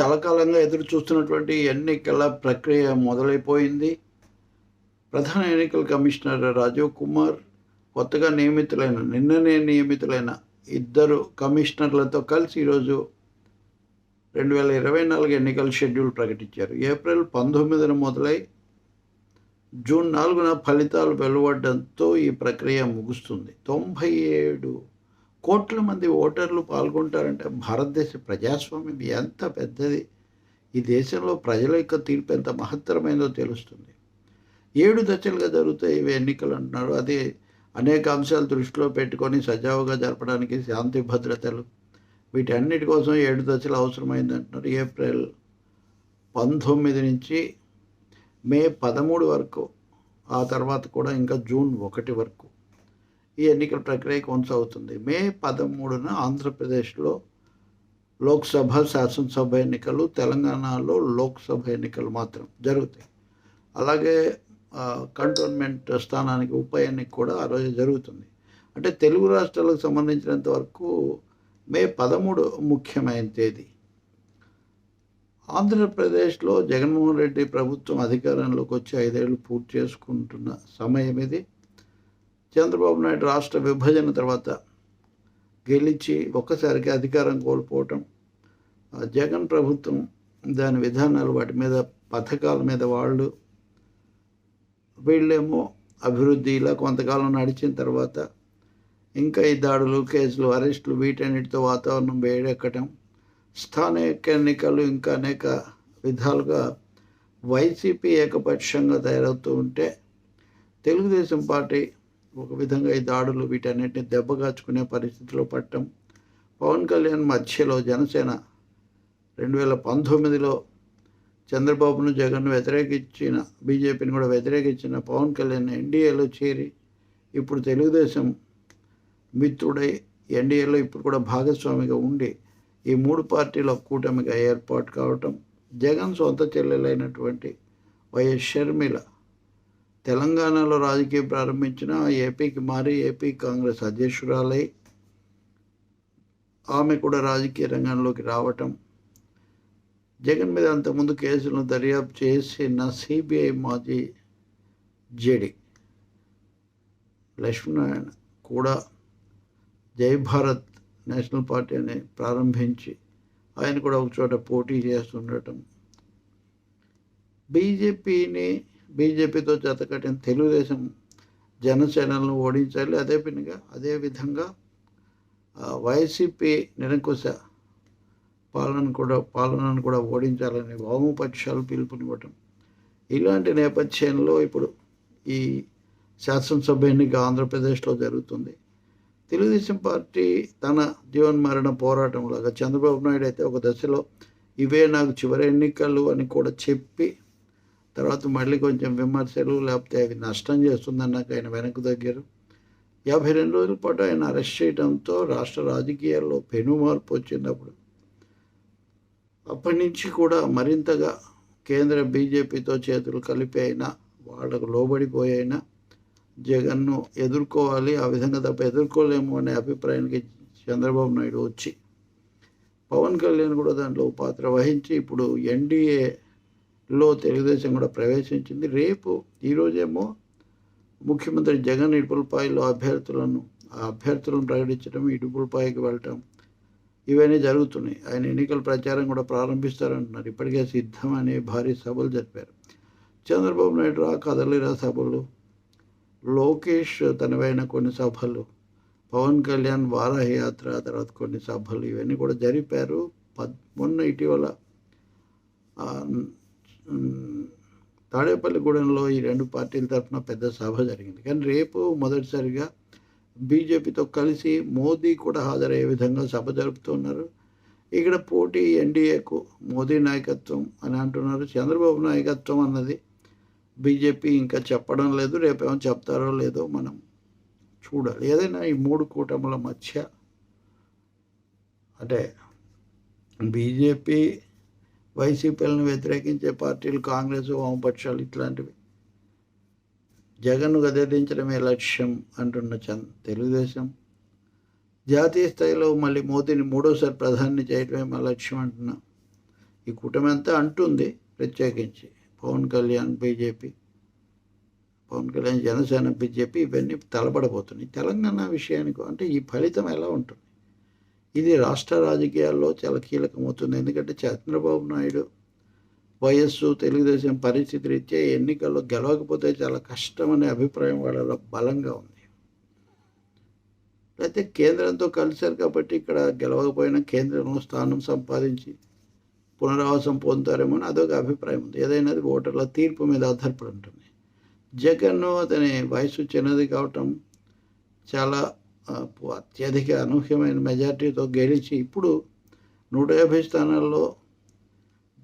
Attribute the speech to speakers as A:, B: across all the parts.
A: చాలా కాలంగా ఎదురు చూస్తున్నటువంటి ఎన్నికల ప్రక్రియ మొదలైపోయింది. ప్రధాన ఎన్నికల కమిషనర్ రాజీవ్ కుమార్ కొత్తగా నియమితులైన నిన్ననే నియమితులైన ఇద్దరు కమిషనర్లతో కలిసి ఈరోజు రెండు వేల ఇరవై నాలుగు ఎన్నికల షెడ్యూల్ ప్రకటించారు. ఏప్రిల్ పంతొమ్మిదిన మొదలై జూన్ నాలుగున ఫలితాలు వెలువడడంతో ఈ ప్రక్రియ ముగుస్తుంది. తొంభై ఏడు కోట్ల మంది ఓటర్లు పాల్గొంటారంటే భారతదేశ ప్రజాస్వామ్యం ఎంత పెద్దది? ఈ దేశంలో ప్రజల యొక్క తీర్పు ఎంత మహత్తరమైందో తెలుస్తుంది. ఏడు దశలుగా జరుగుతాయి ఇవి ఎన్నికలు అంటున్నారు. అది అనేక అంశాలు దృష్టిలో పెట్టుకొని సజావుగా జరపడానికి శాంతి భద్రతలు. వీటన్నిటి కోసం ఏడు దశలు అవసరమైంది అంటున్నారు. ఏప్రిల్ పంతొమ్మిది నుంచి మే పదమూడు వరకు ఆ తర్వాత కూడా ఇంకా జూన్ ఒకటి వరకు. ఈ ఎన్నికల ప్రక్రియ కొనసాగుతుంది. మే పదమూడున ఆంధ్రప్రదేశ్లో లోక్సభ శాసనసభ ఎన్నికలు తెలంగాణలో లోక్సభ ఎన్నికలు మాత్రం జరుగుతాయి. అలాగే కంటోన్మెంట్ స్థానానికి ఉప ఎన్నిక కూడా ఆ రోజు జరుగుతుంది. అంటే తెలుగు రాష్ట్రాలకు సంబంధించినంత వరకు మే పదమూడు ముఖ్యమైన తేదీ. ఆంధ్రప్రదేశ్లో జగన్మోహన్ రెడ్డి ప్రభుత్వం అధికారంలోకి వచ్చి ఐదేళ్ళు పూర్తి చేసుకుంటున్న సమయం ఇది. చంద్రబాబు నాయుడు రాష్ట్ర విభజన తర్వాత గెలిచి ఒక్కసారికి అధికారం కోల్పోవటం జగన్ ప్రభుత్వం దాని విధానాలు వాటి మీద పథకాల మీద వాళ్ళు వీళ్ళేమో అభివృద్ధి ఇలా కొంతకాలం నడిచిన తర్వాత ఇంకా ఈ దాడులు కేసులు అరెస్టులు వీటన్నిటితో వాతావరణం వేడెక్కటం స్థానిక ఎన్నికలు ఇంకా అనేక విధాలుగా వైసీపీ ఏకపక్షంగా తయారవుతూ ఉంటే తెలుగుదేశం పార్టీ ఒక విధంగా ఈ దాడులు వీటన్నిటిని దెబ్బగాచుకునే పరిస్థితిలో పట్టడం పవన్ కళ్యాణ్ మధ్యలో జనసేన రెండు వేల పంతొమ్మిదిలో చంద్రబాబును జగన్ను వ్యతిరేకించిన బీజేపీని కూడా వ్యతిరేకించిన పవన్ కళ్యాణ్ ఎన్డీఏలో చేరి ఇప్పుడు తెలుగుదేశం మిత్రుడై ఎన్డీఏలో ఇప్పుడు కూడా భాగస్వామిగా ఉండి ఈ మూడు పార్టీల కూటమిగా ఏర్పాటు కావటం జగన్ సొంత చెల్లెలైనటువంటి వైఎస్ షర్మిల తెలంగాణలో రాజకీయం ప్రారంభించిన ఏపీకి మారి ఏపీ కాంగ్రెస్ అధ్యక్షురాలై ఆమె కూడా రాజకీయ రంగంలోకి రావటం. జగన్ మీద అంతకుముందు కేసులను దర్యాప్తు చేసిన సిబిఐ మాజీ జేడి లక్ష్మీనారాయణ కూడా జై భారత్ నేషనల్ పార్టీ అని ప్రారంభించి ఆయన కూడా ఒక చోట పోటీ చేస్తుండటం. బీజేపీని బీజేపీతో జతకట్టిన తెలుగుదేశం జనసేనలను ఓడించాలి. అదే విధంగా అదే విధంగా వైసీపీ నిరంకుశ పాలన కూడా పాలనను కూడా ఓడించాలని వామపక్షాలు పిలుపునివ్వటం. ఇలాంటి నేపథ్యంలో ఇప్పుడు ఈ శాసనసభ ఎన్నిక ఆంధ్రప్రదేశ్లో జరుగుతుంది. తెలుగుదేశం పార్టీ తన జీవన్మరణ పోరాటం లాగా చంద్రబాబు నాయుడు అయితే ఒక దశలో ఇవే నాకు చివరి ఎన్నికలు అని కూడా చెప్పి తర్వాత మళ్ళీ కొంచెం విమర్శలు లేకపోతే అవి నష్టం చేస్తుందన్నాక ఆయన వెనక్కి తగ్గారు యాభై రెండు రోజుల పాటు ఆయన అరెస్ట్ చేయడంతో రాష్ట్ర రాజకీయాల్లో పెను మార్పు వచ్చినప్పుడు అప్పటి నుంచి కూడా మరింతగా కేంద్ర బీజేపీతో చేతులు కలిపి అయినా వాళ్ళకు లోబడిపోయి అయినా జగన్ను ఎదుర్కోవాలి ఆ విధంగా తప్ప ఎదుర్కోలేము అనే అభిప్రాయానికి చంద్రబాబు నాయుడు వచ్చి పవన్ కళ్యాణ్ కూడా దాంట్లో పాత్ర వహించి ఇప్పుడు ఎన్డీఏ లో తెలుగుదేశం కూడా ప్రవేశించింది. రేపు ఈరోజేమో ముఖ్యమంత్రి జగన్ ఇడుపులపాయలో అభ్యర్థులను ఆ అభ్యర్థులను ప్రకటించడం ఇడుపులపాయకి వెళ్ళటం ఇవన్నీ జరుగుతున్నాయి. ఆయన ఎన్నికల ప్రచారం కూడా ప్రారంభిస్తారంటున్నారు. ఇప్పటికే సిద్ధం అనే భారీ సభలు జరిపారు. చంద్రబాబు నాయుడు రా కదలిరా సభలు. లోకేష్ తనవైన కొన్ని సభలు. పవన్ కళ్యాణ్ వారహయాత్ర తర్వాత కొన్ని సభలు. ఇవన్నీ కూడా జరిపారు. పద్ మొన్న ఇటీవల తాడేపల్లిగూడెంలో ఈ రెండు పార్టీల తరఫున పెద్ద సభ జరిగింది. కానీ రేపు మొదటిసారిగా బీజేపీతో కలిసి మోదీ కూడా హాజరయ్యే విధంగా సభ జరుపుతున్నారు ఇక్కడ పోటీ ఎన్డీఏకు మోదీ నాయకత్వం అని అంటున్నారు. చంద్రబాబు నాయకత్వం అన్నది బీజేపీ ఇంకా చెప్పడం లేదు రేపేమో చెప్తారో లేదో మనం చూడాలి. ఏదైనా ఈ మూడు కూటముల మధ్య అంటే బీజేపీ వైసీపీలను వ్యతిరేకించే పార్టీలు కాంగ్రెస్ వామపక్షాలు ఇట్లాంటివి. జగన్ను గదిలించడమే లక్ష్యం అంటున్న చంద్ తెలుగుదేశం. జాతీయ స్థాయిలో మళ్ళీ మోదీని మూడోసారి ప్రధాని చేయడమే మా లక్ష్యం అంటున్నా ఈ కూటమి అంతా అంటుంది ప్రత్యేకించి. పవన్ కళ్యాణ్ బీజేపీ పవన్ కళ్యాణ్ జనసేన బీజేపీ ఇవన్నీ తలబడబోతున్నాయి. తెలంగాణ విషయానికి అంటే ఈ ఫలితం ఎలా ఉంటుంది? ఇది రాష్ట్ర రాజకీయాల్లో చాలా కీలకమవుతుంది ఎందుకంటే చంద్రబాబు నాయుడు వయస్సు తెలుగుదేశం పరిస్థితి రీత్యా ఎన్నికల్లో గెలవకపోతే చాలా కష్టమనే అభిప్రాయం వాళ్ళలో బలంగా ఉంది. అయితే కేంద్రంతో కలిశారు కాబట్టి ఇక్కడ గెలవకపోయినా కేంద్రంలో స్థానం సంపాదించి పునరావాసం పొందుతారేమో అని అదొక అభిప్రాయం ఉంది. ఏదైనా ఓటర్ల తీర్పు మీద ఆధారపడి ఉంటుంది. జగన్ అతని వయసు చిన్నది కావటం చాలా అత్యధిక అనూహ్యమైన మెజార్టీతో గెలిచి ఇప్పుడు నూట యాభై స్థానాల్లో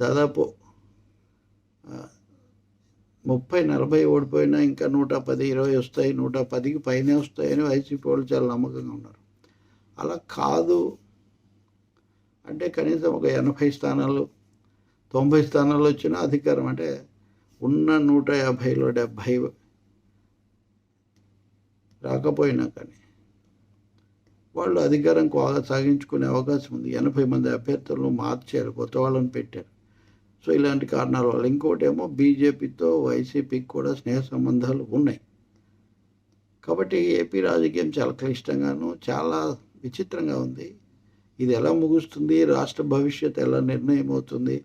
A: దాదాపు ముప్పై నలభై ఓడిపోయినా ఇంకా నూట పది ఇరవై వస్తాయి నూట పదికి పైనే వస్తాయని వైసీపీ వాళ్ళు చాలా నమ్మకంగా ఉన్నారు. అలా కాదు. అంటే కనీసం ఒక ఎనభై స్థానాలు తొంభై స్థానాలు వచ్చిన అధికారం అంటే ఉన్న నూట యాభైలో డెబ్భై రాకపోయినా కానీ వాళ్ళు అధికారం సాగించుకునే అవకాశం ఉంది. ఎనభై మంది అభ్యర్థులను మార్చారు కొత్త వాళ్ళని పెట్టారు సో ఇలాంటి కారణాల వల్ల ఇంకోటి ఏమో బీజేపీతో వైసీపీకి కూడా స్నేహ సంబంధాలు ఉన్నాయి. కాబట్టి ఏపీ రాజకీయం చాలా క్లిష్టంగాను చాలా విచిత్రంగా ఉంది. ఇది ఎలా ముగుస్తుంది రాష్ట్ర భవిష్యత్ ఎలా నిర్ణయం అవుతుంది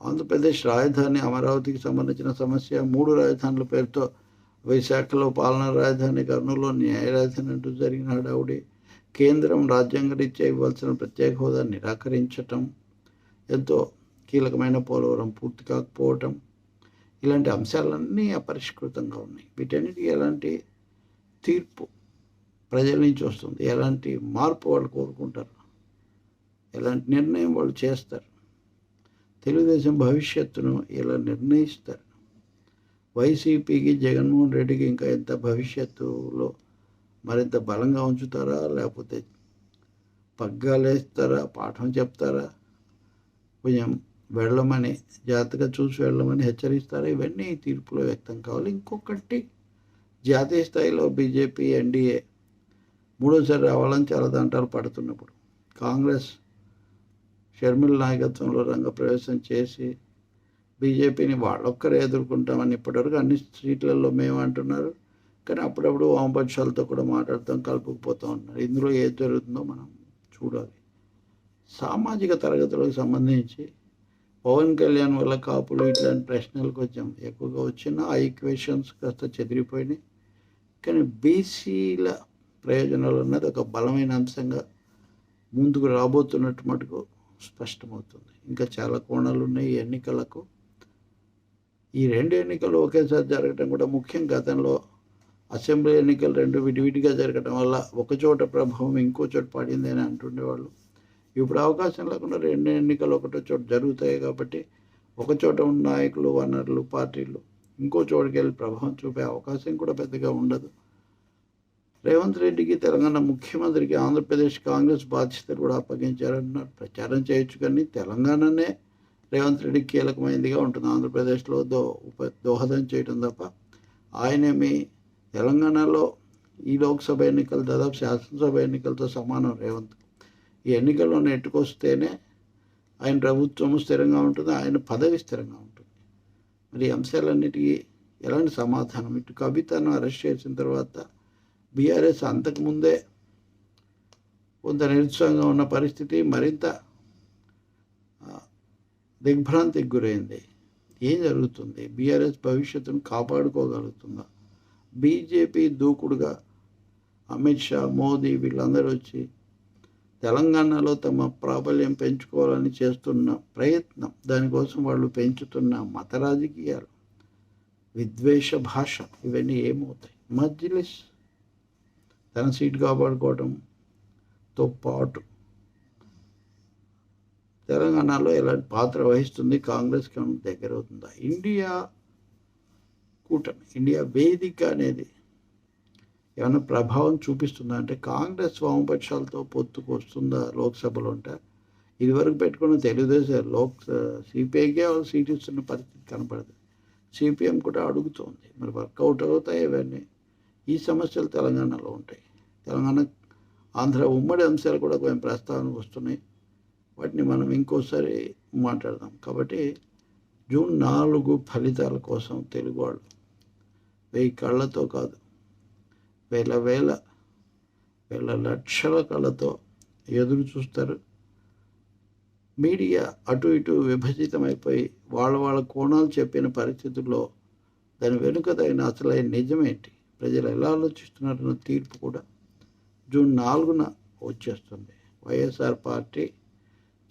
A: ఆంధ్రప్రదేశ్ రాజధాని అమరావతికి సంబంధించిన సమస్య మూడు రాజధానుల పేరుతో విశాఖలో పాలనా రాజధాని కర్నూలులో న్యాయ రాజధాని అంటూ జరిగిన హడావుడి కేంద్రం రాజ్యాంగ రీత్యా ఇవ్వాల్సిన ప్రత్యేక హోదా నిరాకరించటం ఎంతో కీలకమైన పోలవరం పూర్తి కాకపోవటం ఇలాంటి అంశాలన్నీ అపరిష్కృతంగా ఉన్నాయి. వీటన్నిటికీ ఎలాంటి తీర్పు ప్రజల నుంచి వస్తుంది? ఎలాంటి మార్పు వాళ్ళు కోరుకుంటారు? ఎలాంటి నిర్ణయం వాళ్ళు చేస్తారు? తెలుగుదేశం భవిష్యత్తును ఇలా నిర్ణయిస్తారు? వైసీపీకి జగన్మోహన్ రెడ్డికి ఇంకా ఎంత భవిష్యత్తులో మరింత బలంగా ఉంచుతారా? లేకపోతే పగ్గాలేస్తారా పాఠం చెప్తారా? కొంచెం వెళ్ళమని జాగ్రత్తగా చూసి వెళ్ళమని హెచ్చరిస్తారా? ఇవన్నీ తీర్పులో వ్యక్తం కావాలి. ఇంకొకటి జాతీయ స్థాయిలో బీజేపీ ఎన్డీఏ మూడోసారి రావాలని చాలా దంటాలు పడుతున్నప్పుడు కాంగ్రెస్ షర్మిల నాయకత్వంలో రంగప్రవేశం చేసి బీజేపీని వాళ్ళొక్కరే ఎదుర్కొంటామని ఇప్పటివరకు అన్ని సీట్లలో మేము అంటున్నారు కానీ అప్పుడప్పుడు వామపక్షాలతో కూడా మాట్లాడతాం కలుపుకుపోతూ ఉన్నారు ఇందులో ఏది జరుగుతుందో మనం చూడాలి. సామాజిక తరగతులకు సంబంధించి పవన్ కళ్యాణ్ వల్ల కాపులు ఇట్లాంటి ప్రశ్నలు కొంచెం ఎక్కువగా వచ్చిన ఆ ఈక్వేషన్స్ కాస్త చెదిరిపోయినాయి. కానీ బీసీల ప్రయోజనాలు అన్నది ఒక బలమైన అంశంగా ముందుకు రాబోతున్నట్టు మటుకు స్పష్టమవుతుంది. ఇంకా చాలా కోణాలు ఉన్నాయి ఈ ఎన్నికలకు. ఈ రెండు ఎన్నికలు ఒకేసారి జరగడం కూడా ముఖ్యం. గతంలో అసెంబ్లీ ఎన్నికలు రెండు విడివిడిగా జరగడం వల్ల ఒకచోట ప్రభావం ఇంకో చోట పడింది అని అంటుండేవాళ్ళు. ఇప్పుడు అవకాశం లేకుండా రెండు ఎన్నికలు ఒకటో చోట జరుగుతాయి కాబట్టి ఒక చోట ఉన్న నాయకులు వనరులు పార్టీలు ఇంకో చోటుకి వెళ్ళి ప్రభావం చూపే అవకాశం కూడా పెద్దగా ఉండదు. రేవంత్ రెడ్డికి తెలంగాణ ముఖ్యమంత్రికి ఆంధ్రప్రదేశ్ కాంగ్రెస్ బాధ్యతలు కూడా అప్పగించారంటున్నారు. ప్రచారం చేయొచ్చు కానీ తెలంగాణనే రేవంత్ రెడ్డి కీలకమైనదిగా ఉంటుంది. ఆంధ్రప్రదేశ్లో దో దోహదం చేయడం తప్ప ఆయనేమి తెలంగాణలో ఈ లోక్సభ ఎన్నికలు దాదాపు శాసనసభ ఎన్నికలతో సమానం రేవంత్. ఈ ఎన్నికల్లో నెట్టుకొస్తేనే ఆయన ప్రభుత్వం స్థిరంగా ఉంటుంది ఆయన పదవి స్థిరంగా ఉంటుంది. మరి ఈ అంశాలన్నిటికీ ఎలాంటి సమాధానం? ఇటు కవితను అరెస్ట్ చేసిన తర్వాత బీఆర్ఎస్ అంతకుముందే కొంత నిరుత్సాహంగా ఉన్న పరిస్థితి మరింత దిగ్భ్రాంతికి గురైంది. ఏం జరుగుతుంది? బీఆర్ఎస్ భవిష్యత్తును కాపాడుకోగలుగుతుందా? బీజేపీ దూకుడుగా అమిత్ షా మోదీ వీళ్ళందరూ వచ్చి తెలంగాణలో తమ ప్రాబల్యం పెంచుకోవాలని చేస్తున్న ప్రయత్నం దానికోసం వాళ్ళు పెంచుతున్న మత రాజకీయాలు విద్వేష భాష ఇవన్నీ ఏమవుతాయి? మజ్లిస్ తన సీట్ కాపాడుకోవడంతో పాటు తెలంగాణలో ఎలాంటి పాత్ర వహిస్తుంది? కాంగ్రెస్కి దగ్గర అవుతుందా ఇండియా కూటమి ఇండియా వేదిక అనేది ఏమైనా ప్రభావం చూపిస్తుందా? అంటే కాంగ్రెస్ వామపక్షాలతో పొత్తుకు వస్తుందా లోక్సభలో ఉంటే ఇదివరకు పెట్టుకున్న తెలుగుదేశం లోక్ సిపిఐకే వాళ్ళు సీట్ ఇస్తున్న పరిస్థితి కనపడదు. సిపిఎం కూడా అడుగుతోంది. మరి వర్కౌట్ అవుతాయి ఇవన్నీ? ఈ సమస్యలు తెలంగాణలో ఉంటాయి. తెలంగాణ ఆంధ్ర ఉమ్మడి అంశాలు కూడా కొంచెం ప్రస్తావనకు వస్తున్నాయి. వాటిని మనం ఇంకోసారి మాట్లాడదాం. కాబట్టి జూన్ నాలుగు ఫలితాల కోసం తెలుగు వాళ్ళు వెయ్యి కళ్ళతో కాదు. వేల వేల వేల లక్షల కళ్ళతో ఎదురు చూస్తారు. మీడియా అటు ఇటు విభజితమైపోయి వాళ్ళ వాళ్ళ కోణాలు చెప్పిన పరిస్థితుల్లో దాని వెనుక తగిన అసలైన నిజమేంటి? ప్రజలు ఎలా ఆలోచిస్తున్నారన్న తీర్పు కూడా జూన్ నాలుగున వచ్చేస్తుంది. వైఎస్ఆర్ పార్టీ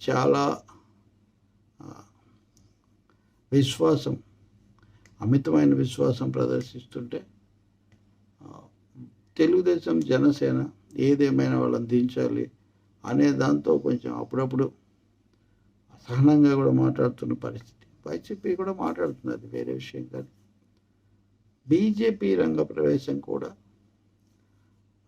A: చాలా విశ్వాసం అమితమైన విశ్వాసం ప్రదర్శిస్తుంటే తెలుగుదేశం జనసేన ఏదేమైనా వాళ్ళని దించాలి అనే దాంతో కొంచెం అప్పుడప్పుడు అసహనంగా కూడా మాట్లాడుతున్న పరిస్థితి. వైసీపీ కూడా మాట్లాడుతుంది అది వేరే విషయం కానీ బీజేపీ రంగ ప్రవేశం కూడా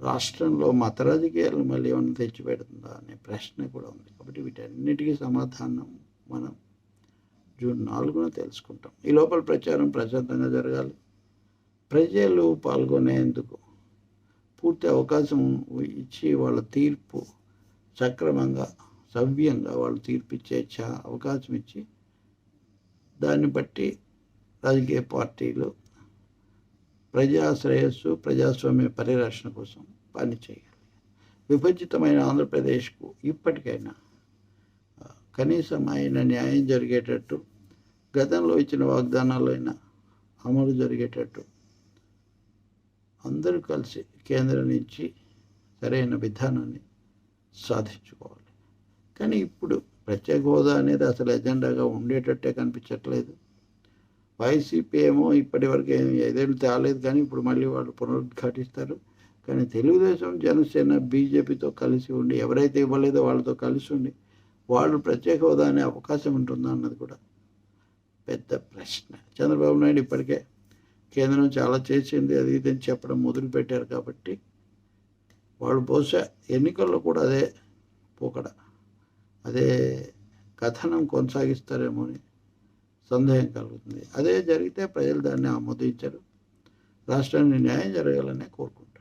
A: రాష్ట్రంలో మత రాజకీయాలను మళ్ళీ ఏమైనా తెచ్చిపెడుతుందా అనే ప్రశ్న కూడా ఉంది. కాబట్టి వీటన్నిటికీ సమాధానం మనం జూన్ నాలుగున తెలుసుకుంటాం. ఈ లోపల ప్రచారం ప్రశాంతంగా జరగాలి. ప్రజలు పాల్గొనేందుకు పూర్తి అవకాశం ఇచ్చి వాళ్ళ తీర్పు సక్రమంగా సవ్యంగా వాళ్ళు తీర్పు ఇచ్చే చా అవకాశం ఇచ్చి దాన్ని బట్టి రాజకీయ పార్టీలు ప్రజా శ్రేయస్సు ప్రజాస్వామ్య పరిరక్షణ కోసం పనిచేయాలి. విభజితమైన ఆంధ్రప్రదేశ్కు ఇప్పటికైనా కనీసం ఆయన న్యాయం జరిగేటట్టు గతంలో ఇచ్చిన వాగ్దానాలైనా అమలు జరిగేటట్టు. అందరూ కలిసి కేంద్రం నుంచి సరైన విధానాన్ని సాధించుకోవాలి. కానీ ఇప్పుడు ప్రత్యేక హోదా అనేది అసలు ఎజెండాగా ఉండేటట్టే కనిపించట్లేదు. వైసీపీ ఏమో ఇప్పటి వరకు ఏం ఏదేళ్ళు తేలేదు కానీ ఇప్పుడు మళ్ళీ వాళ్ళు పునరుద్ఘాటిస్తారు. కానీ తెలుగుదేశం జనసేన బీజేపీతో కలిసి ఉండి ఎవరైతే ఇవ్వలేదో వాళ్ళతో కలిసి ఉండి వాళ్ళు ప్రత్యేక హోదా అనే అవకాశం ఉంటుందా అన్నది కూడా పెద్ద ప్రశ్న. చంద్రబాబు నాయుడు ఇప్పటికే కేంద్రం చాలా చేసింది అది ఇది అని చెప్పడం మొదలుపెట్టారు కాబట్టి వాళ్ళు బహుశా ఎన్నికల్లో కూడా అదే పోకడ అదే కథనం కొనసాగిస్తారేమో అని సందేహం కలుగుతుంది. అదే జరిగితే ప్రజలు దాన్ని ఆమోదించరు. రాష్ట్రాన్ని న్యాయం జరగాలనే కోరుకుంటున్నారు.